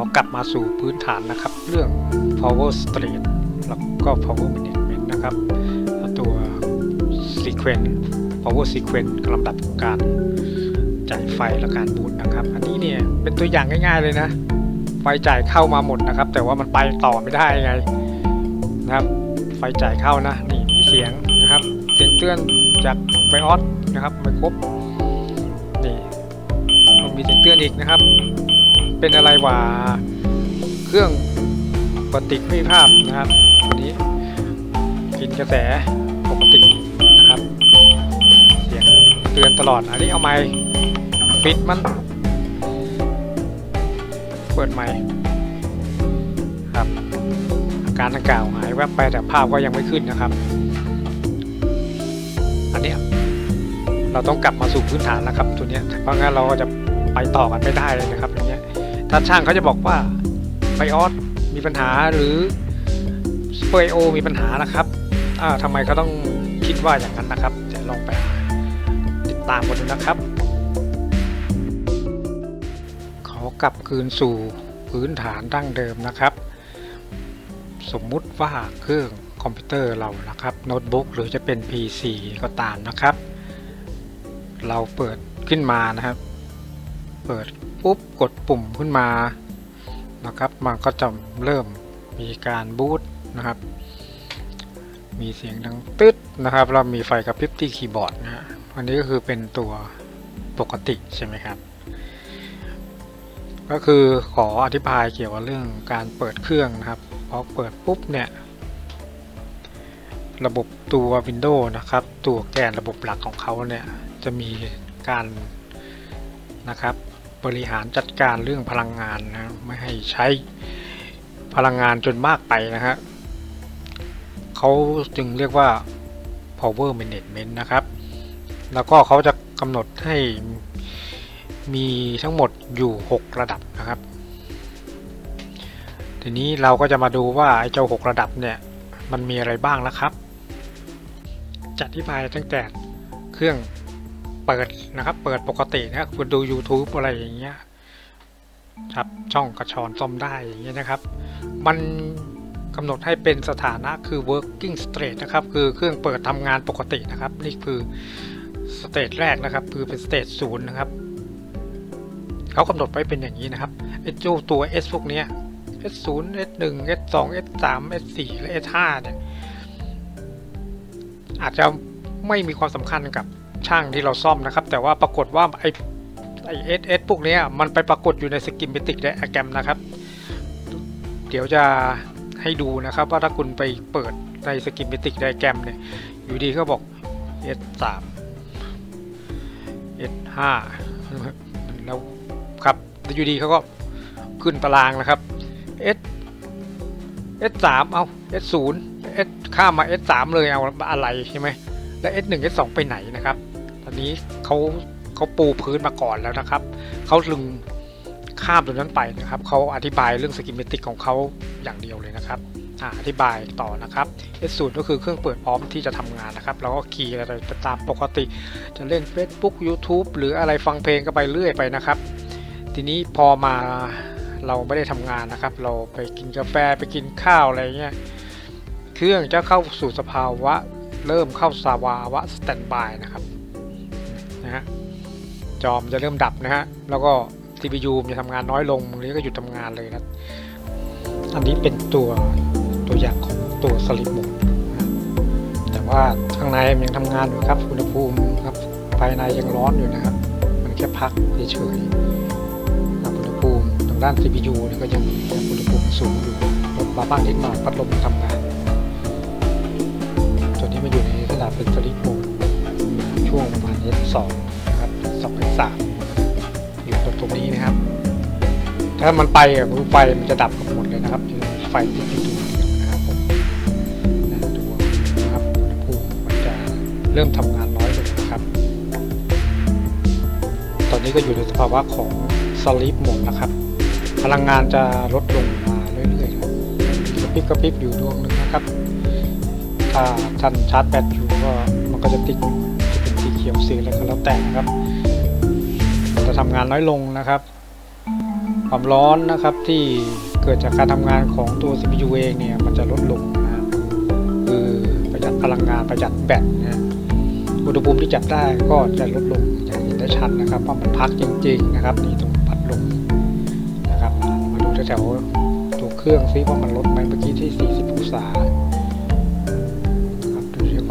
อกลับมาสู่พื้นฐานนะครับ เรื่อง power straight แล้วก็ power management นะครับ ตัว sequence power sequence ลำดับการจ่ายไฟและการบูตนะครับ อันนี้เนี่ยเป็นตัวอย่างง่ายๆเลยนะ ไฟจ่ายเข้ามาหมดนะครับ แต่ว่ามันไปต่อไม่ได้ไงนะครับ ไฟจ่ายเข้านะ นี่มีเสียงนะครับ เสียงเตือนจากไบออสนะครับไม่ครบนี่มันมีเสียงเตือนอีกนะครับ เป็นอะไรวะเครื่องปฏิกิริยภาพนะครับตัวนี้กินกระแสปกตินะครับ เสียงเตือนตลอด อันนี้เอาไม้ปิดมัน เปิดไม้ครับอาการดังกล่าวหายแวบไปแต่ภาพก็ยังไม่ขึ้นนะครับ อันนี้เราต้องกลับมาสู่พื้นฐานนะครับ ตัวนี้เพราะงั้นเราก็จะไปต่อกันไม่ได้เลยนะครับ ถ้าช่างเขาจะบอกว่าไบออสมีปัญหาหรือสเปรโอมีปัญหานะครับอ่าทำไมเขาต้องคิดว่าอย่างนั้นนะครับเดี๋ยวลองไปติดตามกันดูนะครับ ขอกลับคืนสู่พื้นฐานดั้งเดิมนะครับ สมมุติว่าเครื่องคอมพิวเตอร์เรานะครับโน้ตบุ๊กหรือจะเป็น PC ก็ตามนะครับ เราเปิดขึ้นมานะครับ เปิด ปุ๊บกดปุ่มขึ้นมานะครับมันก็จะเริ่มมีการบูตนะครับ มีเสียงดังตึ๊ดนะครับ เรามีไฟกระพริบที่คีย์บอร์ดนะฮะอันนี้ก็คือเป็นตัวปกติใช่ไหมครับ ก็คือขออธิบายเกี่ยวกับเรื่องการเปิดเครื่องนะครับพอเปิดปุ๊บเนี่ย ระบบตัว Windows นะครับ ตัวแกนระบบหลักของเขาเนี่ย จะมีการนะครับ บริหารจัดการเรื่องพลังงานนะไม่ให้ใช้พลังงานจนมากไปนะฮะเขาจึงเรียกว่า power management นะครับ แล้วก็เขาจะกำหนดให้มีทั้งหมดอยู่ 6 ระดับนะครับ ทีนี้เราก็จะมาดูว่าไอ้เจ้า 6 ระดับเนี่ยมันมีอะไรบ้างนะครับจะอธิบายตั้งแต่เครื่อง เปิดนะครับ เปิดปกตินะครับคุณดู YouTube อะไรอย่างเงี้ยครับช่องกระชอนซ่อมได้อย่างเงี้ยนะครับ มันกำหนดให้เป็นสถานะคือ working state นะครับ คือเครื่องเปิดทำงานปกตินะครับ นี่คือสเตจแรกนะครับ คือเป็นสเตจศูนย์นะครับเขากำหนดไว้เป็นอย่างนี้นะครับไอ้จ้าตัว S พวกเนี้ย S0 S1 S2 S3 S4 และ S5 เนี่ยอาจจะไม่มีความสำคัญกับ ช่างที่เราซ่อมนะครับ แต่ว่าปรากฏว่าไอ้ไอ้ SS พวกนี้มันไปปรากฏอยู่ในสกิมเมติกไดอะแกรมนะครับ เดี๋ยวจะให้ดูนะครับ ว่าถ้าคุณไปเปิดในสกิมเมติกไดอะแกรมเนี่ยอยู่ดีก็บอก S3 S5 แล้วครับแล้วอยู่ดีเขาก็ขึ้นตารางนะครับ S S3 เอา S0 S ข้ามมา S3 เลยเอาอะไรใช่ไหม และ S1 S2 ไปไหนนะครับ ตอนนี้เขาเขาปูพื้นมาก่อนแล้วนะครับเขาลึงข้ามตรงนั้นไปนะครับเขาอธิบายเรื่องสกิมเมติกของเขาอย่างเดียวเลยนะครับออธิบายต่อนะครับ S0 ก็คือเครื่องเปิดพร้อมที่จะทำงานนะครับ แล้วก็คีย์อะไรตามปกติ จะเล่น Facebook YouTube หรืออะไรฟังเพลงก็ไปเรื่อยไปนะครับ ทีนี้พอมาเราไม่ได้ทำงานนะครับ เราไปกินกาแฟไปกินข้าวอะไรเงี้ย เครื่องจะเข้าสู่สภาวะ เริ่มเข้าสภาวะสแตนบายนะครับนะฮะจอมจะเริ่มดับนะฮะแล้วก็ CPU จะทำงานน้อยลงบางทีก็หยุดทำงานเลยนะอันนี้เป็นตัวตัวอย่างของตัวสลิปโหมดนะแต่ว่าข้างในมันยังทำงานอยู่ครับอุณหภูมิครับภายในยังร้อนอยู่นะครับ มันแค่พักเฉยๆอุณหภูมิทางด้าน CPU เนี่ยก็ยังอุณหภูมิสูงอยู่ลดมาบ้างนิดหน่อยพัดลมทำงาน เป็นสลิปโหมดช่วงประมาณ S2 นะครับ S2 S3 อยู่ตรงตรงนี้นะครับ ถ้ามันไปอะมือไฟมันจะดับหมดเลยนะครับไฟติดอยู่ตรงนี้นะครับผมนะดูนะครับอุณหภูมิมันจะเริ่มทำงานน้อยลงนะครับ ตอนนี้ก็อยู่ในสภาวะของสลิปโหมดนะครับ พลังงานจะลดลงมาเรื่อยๆครับกระพริบกระพริบอยู่ดวงหนึ่งนะครับ ถ้าท่านชาร์จแบตอยู่ก็มันก็จะติดจะเป็นสีเขียวสีอะไรก็แล้วแต่นะครับจะทำงานน้อยลงนะครับ ความร้อนนะครับที่เกิดจากการทำงานของตัว CPU เองเนี่ยมันจะลดลงนะครับคือประหยัดพลังงานประหยัดแบตนะฮะอุณหภูมิที่จับได้ก็จะลดลงอย่างเห็นได้ชัดนะครับว่ามันพักจริง ๆ นะครับนี่ตรงพัดลมนะครับมาดูแถวๆตัวเครื่องซิว่ามันลดไหมเมื่อกี้ที่ 40 องศา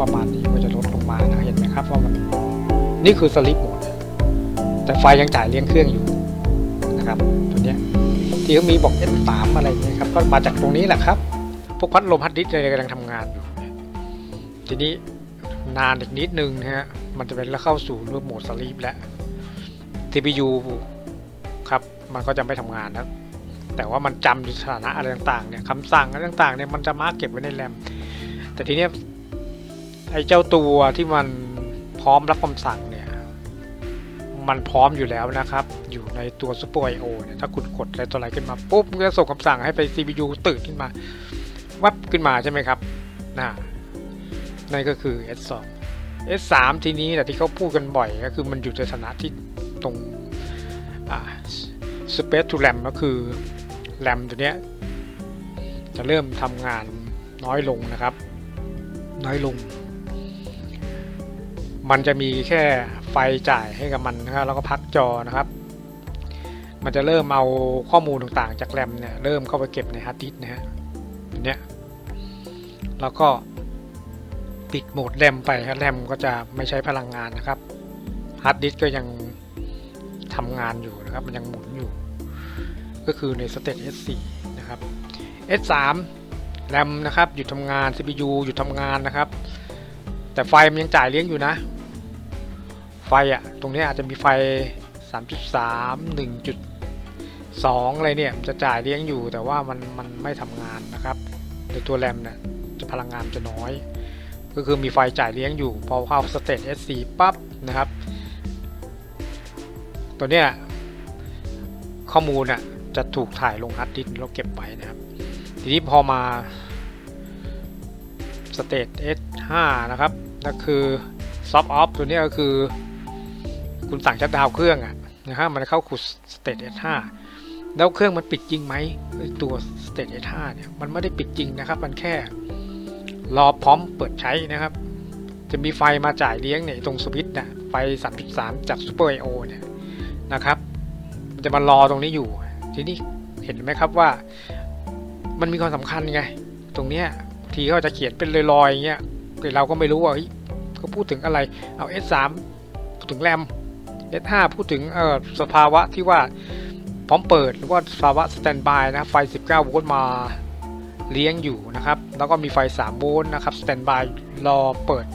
ประมาณนี้ก็จะลดลงมานะเห็นไหมครับว่ามันนี่คือสลิปหมดแต่ไฟยังจ่ายเลี้ยงเครื่องอยู่นะครับตัวนี้ที่เขามีบอก S3 อะไรเงี้ยครับก็มาจากตรงนี้แหละครับ พวกพัดลมฮัดดิสก์อะไรกำลังทำงานอยู่ ทีนี้นานอีกนิดนึงนะฮะมันจะเป็นแล้วเข้าสู่รูปโหมดสลีปแล้ว CPU ครับมันก็จะไม่ทำงานแล้วแต่ว่ามันจำสถานะอะไรต่างๆเนี่ยคำสั่งอะไรต่างๆเนี่ยมันจะมาร์กเก็บไว้ในแรมแต่ทีเนี้ย ไอ้เจ้าตัวที่มันพร้อมรับคำสั่งเนี่ย มันพร้อมอยู่แล้วนะครับ อยู่ในตัว Super I/O เนี่ยถ้าคุณกดอะไรตัวอะไรขึ้นมาปุ๊บมันก็ส่งคำสั่งให้ไป CPU ตื่นขึ้นมา วับขึ้นมาใช่ไหมครับนะนั่นก็คือ S2 S3 ทีนี้แต่ที่เขาพูดกันบ่อยก็คือมันอยู่ในสถานะที่ตรงอ่า Space to RAM ก็คือ RAM ตัวเนี้ยจะเริ่มทำงานน้อยลงนะครับ น้อยลง มันจะมีแค่ไฟจ่ายให้กับมันนะครับแล้วก็พักจอนะครับ มันจะเริ่มเอาข้อมูลต่างๆ จากแรมเนี่ยเริ่มเข้าไปเก็บในฮาร์ดดิสก์นะฮะเนี้ยแล้วก็ปิดโหมดแรมไปครับแรมก็จะไม่ใช้พลังงานนะครับฮาร์ดดิสก์ก็ยังทำงานอยู่นะครับ มันยังหมุนอยู่ ก็คือในสเตจ S4 นะครับ S3 แรมนะครับหยุดทำงาน CPU หยุดทำงานนะครับ แต่ไฟมันยังจ่ายเลี้ยงอยู่นะ ไฟอะตรงนี้อาจจะมีไฟ 3.3 1.2 อะไรเนี่ยจะจ่ายเลี้ยงอยู่ แต่ว่ามันมันไม่ทำงานนะครับ ในตัวแรมเนี่ยจะพลังงานจะน้อย ก็คือมีไฟจ่ายเลี้ยงอยู่ พอเข้าสเตจ S4 ปั๊บนะครับ ตัวเนี้ยข้อมูลน่ะจะถูกถ่ายลงฮาร์ดดิสก์แล้วเก็บไว้นะครับ ทีนี้พอมาสเตจ S5 นะครับนั่นคือซอฟต์ออฟตัวนี้ก็คือ คุณสั่งชัดดาวเครื่องอะนะฮะมันเข้าคูสเตจ S5 แล้วเครื่องมันปิดจริงไหมตัวสเตจ S5 เนี่ยมันไม่ได้ปิดจริงนะครับ มันแค่รอพร้อมเปิดใช้นะครับ จะมีไฟมาจ่ายเลี้ยงเนี่ยตรงสวิตช์นะไฟ 3.3 จาก Super I/O เนี่ยนะครับ มันจะมารอตรงนี้อยู่ ทีนี้เห็นไหมครับว่ามันมีความสำคัญไง ตรงเนี้ยทีเขาจะเขียนเป็นลอยๆอย่างเงี้ยแต่เราก็ไม่รู้ว่าเฮ้ยเขาพูดถึงอะไรเอา S3 ถึงแรม S5 พูดถึงเอ่อสภาวะที่ว่าพร้อมเปิดหรือว่าสภาวะสแตนบายนะไฟ 19 โวลต์มาเลี้ยงอยู่นะครับ แล้วก็มีไฟ 3 โวลต์นะครับสแตนบายรอเปิด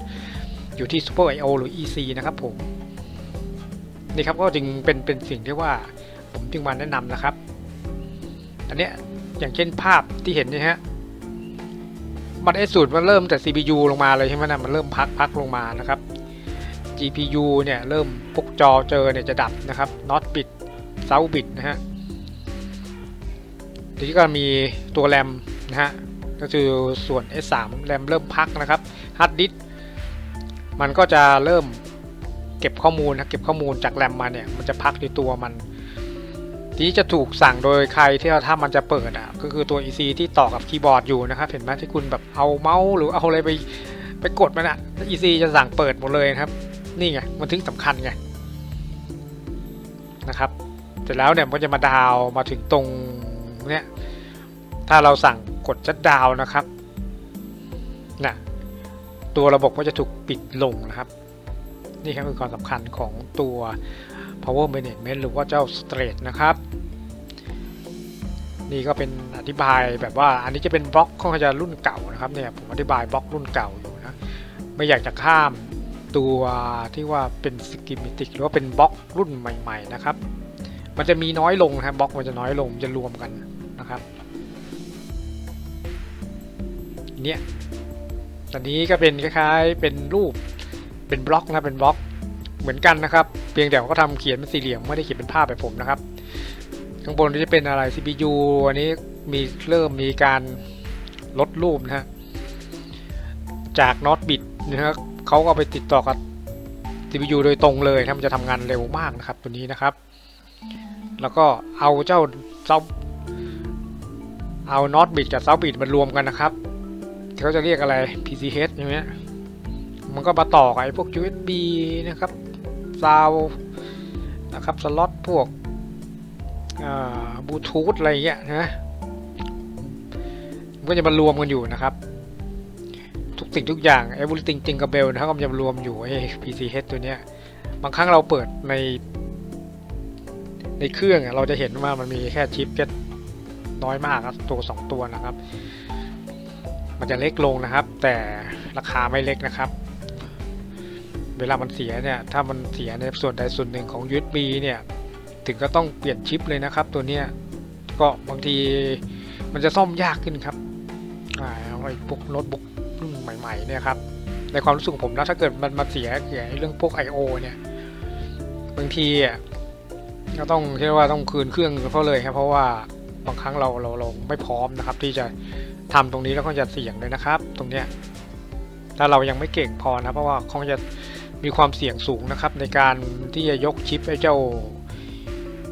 อยู่ที่ Super I/O หรือ EC นะครับผม นี่ครับก็จึงเป็นเป็นสิ่งที่ว่าผมจึงมาแนะนำนะครับ อันเนี้ยอย่างเช่นภาพที่เห็นนี่ฮะ มันไอสูตรมันเริ่มแต่ CPU ลงมาเลยใช่ไหมนะมันเริ่มพักพักลงมานะครับ GPU เนี่ยเริ่มพวกจอเจอเนี่ยจะดับนะครับ not bit south bit นะฮะทีนี้ก็มีตัวแรมนะฮะก็คือส่วน S3 แรมเริ่มพักนะครับ hard disk มันก็จะเริ่มเก็บข้อมูลนะเก็บข้อมูลจากแรมมาเนี่ยมันจะพักในตัวมันทีนี้จะถูกสั่งโดยใครที่ถ้ามันจะเปิดอะก็คือตัว EC ที่ต่อกับคีย์บอร์ดอยู่นะครับเห็นไหมที่คุณแบบเอาเมาส์หรือเอาอะไรไปไปกดมันอะ EC จะสั่งเปิดหมดเลยนะครับ นี่ไงมันถึงสำคัญไงนะครับ เสร็จแล้วเนี่ยมันจะมาดาวมาถึงตรงเนี้ยถ้าเราสั่งกดชัดดาวนะครับนะตัวระบบก็จะถูกปิดลงนะครับ นี่ครับคือความสำคัญของตัว power management หรือว่าเจ้า straight นะครับ นี่ก็เป็นอธิบายแบบว่าอันนี้จะเป็นบล็อกค่อนข้างจะรุ่นเก่านะครับเนี่ยผมอธิบายบล็อกรุ่นเก่าอยู่นะ ไม่อยากจะข้าม ตัวที่ว่าเป็นสกิมิติกหรือว่าเป็นบล็อกรุ่นใหม่ๆนะครับ มันจะมีน้อยลงนะครับบล็อกมันจะน้อยลงจะรวมกันนะครับ เนี่ยตอนนี้ก็เป็นคล้ายๆเป็นรูปเป็นบล็อกนะเป็นบล็อกเหมือนกันนะครับ เพียงแต่เขาก็ทำเขียนเป็นสี่เหลี่ยมไม่ได้เขียนเป็นภาพแบบผมนะครับ ข้างบนจะเป็นอะไร CPU อันนี้มีเริ่มมีการลดรูปนะฮะจาก not bit นะครับ เขาก็ไปติดต่อกับ CPU โดยตรงเลยนะมันจะทำงานเร็วมากนะครับตัวนี้นะครับ แล้วก็เอาเจ้าเซาเอาน็อตบิดกับเซาบิดมารวมกันนะครับเขาจะเรียกอะไร PCH อย่างเงี้ยมันก็มาต่อกับไอ้พวก USB นะครับซาวนะครับสล็อตพวกบลูทูธอะไรเงี้ยนะก็จะมารวมกันอยู่นะครับ สิ่งทุกอย่าง everything จริงกับเบลนะครับมันจะรวมอยู่ไอ้ PCH ตัวเนี้ย บางครั้งเราเปิดในในเครื่องเราจะเห็นว่ามันมีแค่ชิปแค่น้อยมากครับตัวสองตัวนะครับ มันจะเล็กลงนะครับ แต่ราคาไม่เล็กนะครับ เวลามันเสียเนี่ย ถ้ามันเสียในส่วนใดส่วนหนึ่งของ USB เนี่ย ถึงก็ต้องเปลี่ยนชิปเลยนะครับ ตัวเนี้ยก็บางทีมันจะซ่อมยากขึ้นครับอ่าไอ้พวกโน้ตบุ๊ก ใหม่ๆเนี่ยครับในความรู้สึกผมนะถ้าเกิดมันมาเสียเกี่ยวกับเรื่องพวก I/O เนี่ยบางทีอะก็ต้องเรียกว่าต้องคืนเครื่องเขาเลยครับเพราะว่าบางครั้งเราเราเราไม่พร้อมนะครับ ที่จะทำตรงนี้แล้วก็จะเสี่ยงเลยนะครับ ตรงเนี้ยถ้าเรายังไม่เก่งพอนะเพราะว่าคงจะมีความเสี่ยงสูงนะครับ ในการที่จะยกชิปไอ้เจ้า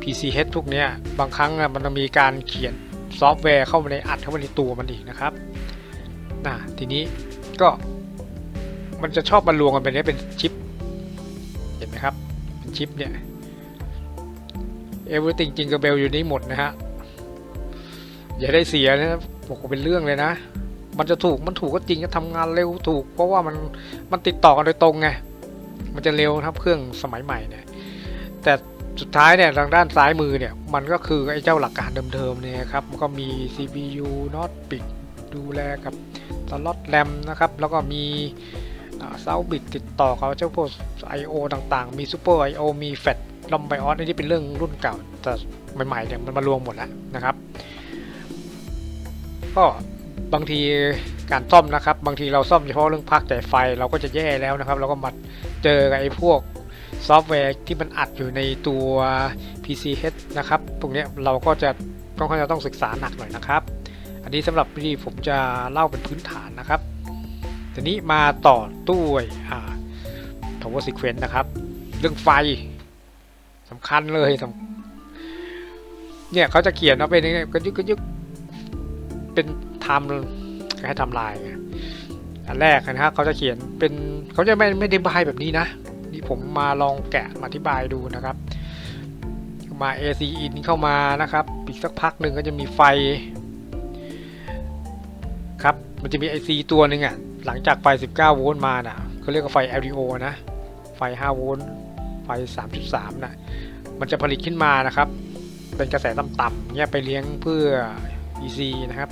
PCH พวกเนี้ยบางครั้งอะมันจะมีการเขียนซอฟต์แวร์เข้ามาในอัดเข้ามาในตัวมันอีกนะครับนะทีนี้ ก็ มันจะชอบมารวมกันเป็นเนี้เป็นชิป เห็นไหมครับ เป็นชิปเนี่ย everything จริงกับเบลอยู่นี่หมดนะฮะ อย่าได้เสียนะบอกว่าเป็นเรื่องเลยนะ มันจะถูกมันถูกก็จริงจะทำงานเร็วถูก เพราะว่ามันมันติดต่อกันโดยตรงไงมันจะเร็วครับเครื่องสมัยใหม่เนี่ย แต่สุดท้ายเนี่ยทางด้านซ้ายมือเนี่ย มันก็คือไอ้เจ้าหลักการเดิมๆเนี่ยครับ มันก็มี CPU น็อตปิ ดูแลกับสล็อตแรมนะครับ แล้วก็มีเซาบิดติดต่อกับเจ้าพวก I/O ต่างๆ มี Super I/O มีแฟลชลอมไบออสนี่เป็นเรื่องรุ่นเก่า แต่ใหม่ๆเนี่ยมันมารวมหมดแล้วนะครับ ก็บางทีการซ่อมนะครับ บางทีเราซ่อมเฉพาะเรื่องพักแต่ไฟเราก็จะแย่แล้วนะครับ เราก็มาเจอกับไอ้พวกซอฟต์แวร์ที่มันอัดอยู่ในตัว PCH นะครับ ตรงนี้เราก็จะต้องจะต้องศึกษาหนักหน่อยนะครับ อันนี้สำหรับที่ผมจะเล่าเป็นพื้นฐานนะครับทีนี้มาต่อด้วยอ่า power sequence นะครับ เรื่องไฟสำคัญเลยสำเนี่ยเขาจะเขียนว่าเป็นยังไงก็ยึกก็ยึกเป็นไทม์คล้ทม์ไลน์ไงอันแรกนะครับเขาจะเขียนเป็นเขาจะไม่ไม่ได้บายแบบนี้นะนี่ผมมาลองแกะมาอธิบายดูนะครับ มา AC in เข้ามานะครับอีกสักพักหนึ่งก็จะมีไฟ ครับ มันจะมี IC ตัวหนึ่งอะ หลังจากไฟ 19 โวลต์มาน่ะเขาเรียกว่าไฟ LDO นะ ไฟ 5 โวลต์ ไฟ 3.3 น่ะ มันจะผลิตขึ้นมานะครับ เป็นกระแสต่ำๆเนี่ยไปเลี้ยงเพื่อ EC นะครับ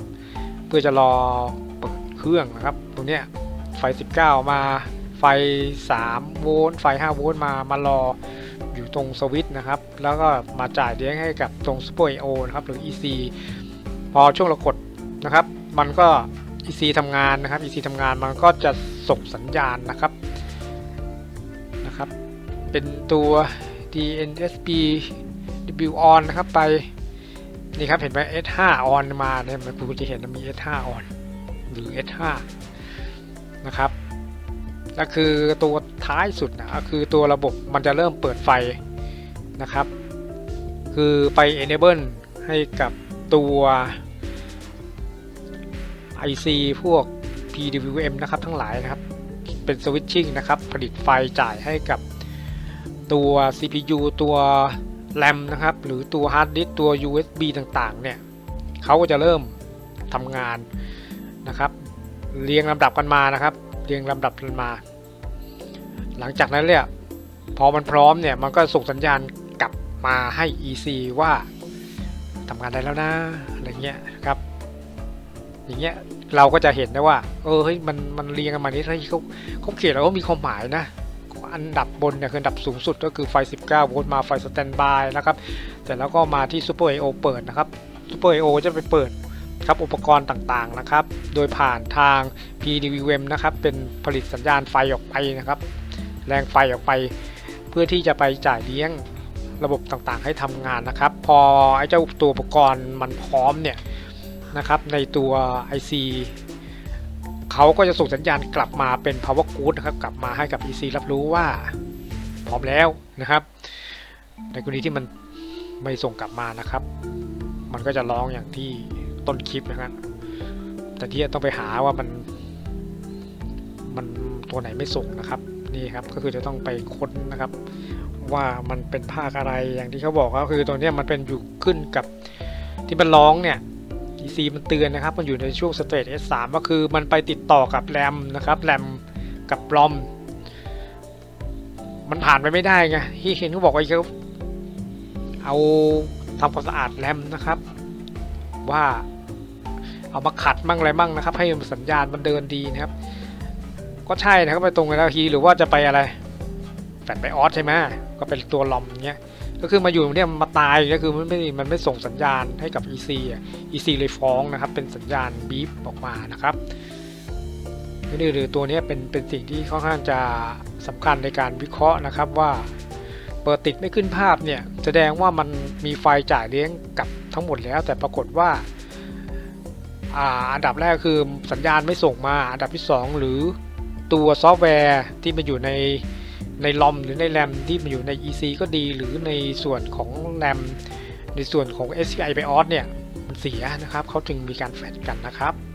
เพื่อจะรอเปิดเครื่องนะครับ ตรงเนี้ยไฟ 19 มาไฟ 3 โวลต์ ไฟ 5 โวลต์มา มารออยู่ตรงสวิตช์นะครับ แล้วก็มาจ่ายเลี้ยงให้กับตรง Super I/O นะครับ หรือ EC พอช่วงเรากดนะครับ มันก็ EC ทำงานนะครับ EC ทำงานมันก็จะส่งสัญญาณนะครับนะครับ เป็นตัว DNSP W on นะครับไปนี่ครับเห็นไหม S5 on มาเนี่ยมันคุณจะเห็นมี S5 on หรือ S5 นะครับก็คือตัวท้ายสุดนะคือตัวระบบมันจะเริ่มเปิดไฟนะครับ คือไป enable ให้กับตัว IC พวก PWM นะครับทั้งหลายนะครับ เป็นสวิตชิ่งนะครับ ผลิตไฟจ่ายให้กับตัว CPU ตัว RAM นะครับ หรือตัว Hard Disk ตัว USB ต่างๆ เนี่ยเขาก็จะเริ่มทำงานนะครับ เรียงลำดับกันมานะครับ เรียงลำดับกันมา หลังจากนั้นเนี่ยพอมันพร้อมเนี่ยมันก็ส่งสัญญาณกลับมาให้ EC ว่าทำงานได้แล้วนะอะไรเงี้ย อย่างเงี้ยเราก็จะเห็นได้ว่า เออเฮ้ยมันมันเรียงกันมานี่เฮ้ยเขาเขาเขียนแล้วก็มีความหมายนะอันดับบนเนี่ยคืออันดับสูงสุดก็คือไฟ 19 โวลต์มาไฟสแตนบายนะครับแต่แล้วก็มาที่ Super I/O เปิดนะครับ Super I/O จะไปเปิดครับอุปกรณ์ต่างๆนะครับ โดยผ่านทาง PWM นะครับ เป็นผลิตสัญญาณไฟออกไปนะครับ แรงไฟออกไป เพื่อที่จะไปจ่ายเลี้ยงระบบต่างๆ ให้ทำงานนะครับ พอไอ้เจ้าตัวอุปกรณ์มันพร้อมเนี่ย นะครับในตัว IC เขาก็จะส่งสัญญาณกลับมาเป็น power good นะครับกลับมาให้กับ EC รับรู้ว่าพร้อมแล้วนะครับ ในกรณีที่มันไม่ส่งกลับมานะครับ มันก็จะร้องอย่างที่ต้นคลิปนะครับแต่ที่ต้องไปหาว่ามันมันตัวไหนไม่ส่งนะครับนี่ครับก็คือจะต้องไปค้นนะครับ ว่ามันเป็นภาคอะไรอย่างที่เขาบอกก็คือตัวนี้มันเป็นอยู่ขึ้นกับที่มันร้องเนี่ย EC มันเตือนนะครับ มันอยู่ในช่วงสเตจ S3 ก็คือมันไปติดต่อกับแรมนะครับแรมกับรอม มันผ่านไปไม่ได้ไงที่เห็นเขาบอกว่าเขาเอาทำความสะอาดแรมนะครับ ว่าเอามาขัดมั่งอะไรมั่งนะครับ ให้สัญญาณมันเดินดีนะครับ ก็ใช่นะครับไปตรงกันแล้วทีหรือว่าจะไปอะไรแฟลไปออสใช่ไหมก็เป็นตัวลอมเงี้ย ก็คือมาอยู่เนี่ยมาตายก็คือมันไม่มันไม่ส่งสัญญาณให้กับ EC อะ EC เลยฟ้องนะครับ เป็นสัญญาณบีฟออกมานะครับนี่หรือตัวนี้เป็นเป็นสิ่งที่ค่อนข้างจะสำคัญในการวิเคราะห์นะครับว่าเปิดติดไม่ขึ้นภาพเนี่ยแสดงว่ามันมีไฟจ่ายเลี้ยงกับทั้งหมดแล้ว แต่ปรากฏว่าอ่าอันดับแรกคือสัญญาณไม่ส่งมา อันดับที่ 2 หรือตัวซอฟต์แวร์ที่มันอยู่ใน ในลอมหรือในแรมที่มันอยู่ใน EC ก็ดีหรือในส่วนของแรมในส่วนของ SCI BIOS เนี่ยมันเสียนะครับเขาจึงมีการแฟลชกันนะครับ